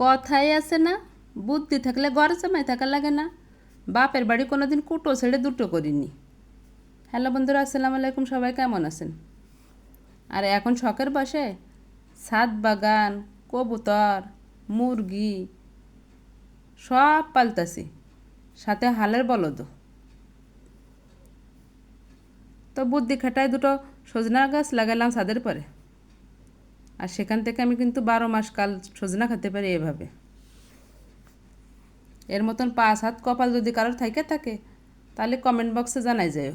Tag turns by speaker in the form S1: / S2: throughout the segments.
S1: কথাই আছে না, বুদ্ধি থাকলে ঘরে জামাই থাকা লাগে না। বাপের বাড়ি কোনোদিন কুটো ছেড়ে দুটো করিনি। হ্যালো বন্ধুরা, আসসালামু আলাইকুম, সবাই কেমন আছেন? আর এখন শখের বসে? ছাদ বাগান, কবুতর, মুরগি, সব পালতাছি, সাথে হালের বলদও। তো বুদ্ধি খাটায় দুটো সজনা গাছ লাগালাম ছাদের পরে। আর সেখান থেকে আমি কিন্তু বারো মাস কাল সজনা খেতে পারি এভাবে। এর মতন পাঁচ হাত কপাল যদি কারোর থাকে থাকে, তাহলে কমেন্ট বক্সে জানাই যায়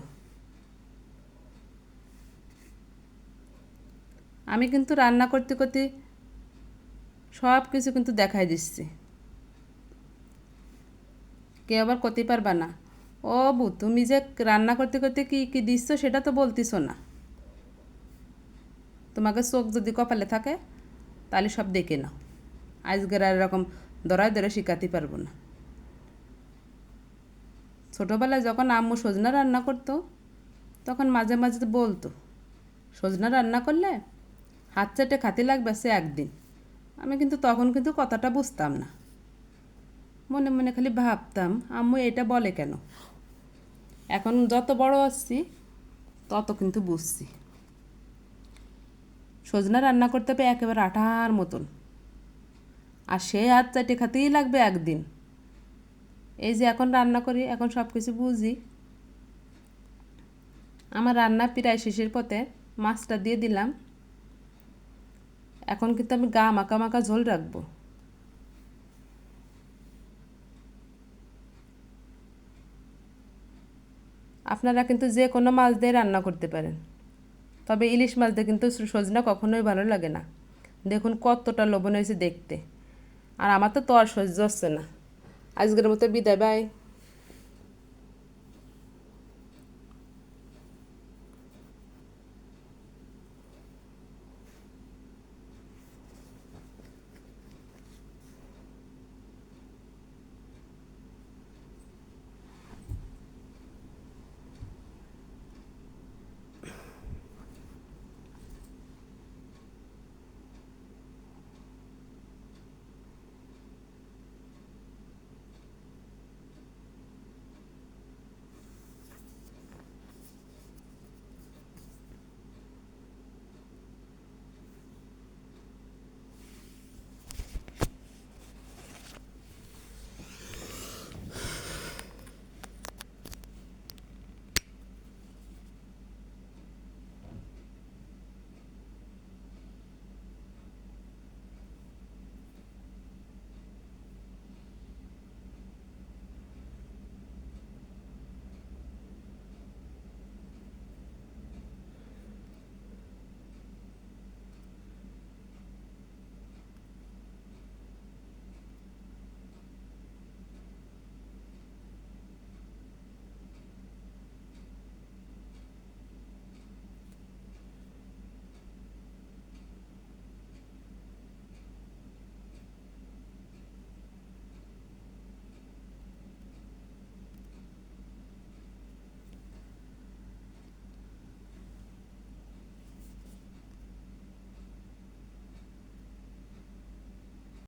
S1: আমি কিন্তু রান্না করতে করতে সব কিছু কিন্তু দেখাই দিচ্ছি। কেউ আবার করতে পারবা না। ও বু তুমি যে রান্না করতে করতে কি কি দিচ্ছ সেটা তো বলতিছো না। তোমাকে চোখ যদি কপালে থাকে, তাহলে সব দেখে নাও। আজকের আর এরকম দরায় ধরে শিখাতে পারব না। ছোটোবেলায় যখন আম্মু সজনা রান্না করতো, তখন মাঝে মাঝে বলতো, সজনা রান্না করলে হাত চাটে খাতে লাগবে সে একদিন। আমি কিন্তু তখন কিন্তু কথাটা বুঝতাম না। মনে মনে খালি ভাবতাম, আম্মু এটা বলে কেন? এখন যত বড় আসছি, তত কিন্তু বুঝছি। সজনা রান্না করতে হবে একেবারে আঠার মতন। আর সে হাত চাটে খাতেই লাগবে একদিন। এই যে এখন রান্না করি, এখন সব কিছু বুঝি। আমার রান্না প্রায় শেষের পথে মাছটা দিয়ে দিলাম। এখন কিন্তু আমি গা মাখা মাখা ঝোল রাখব। আপনারা কিন্তু যে কোনো মাছ দিয়ে রান্না করতে পারেন। তবে ইলিশ মাছ কিন্তু সজনা কখনোই ভালো লাগে না। দেখুন কতটা লবণ হয়েছে দেখতে। আর আমার তো তো আর সহ্য হচ্ছে না। আজকের মতো বিদায়, বাই।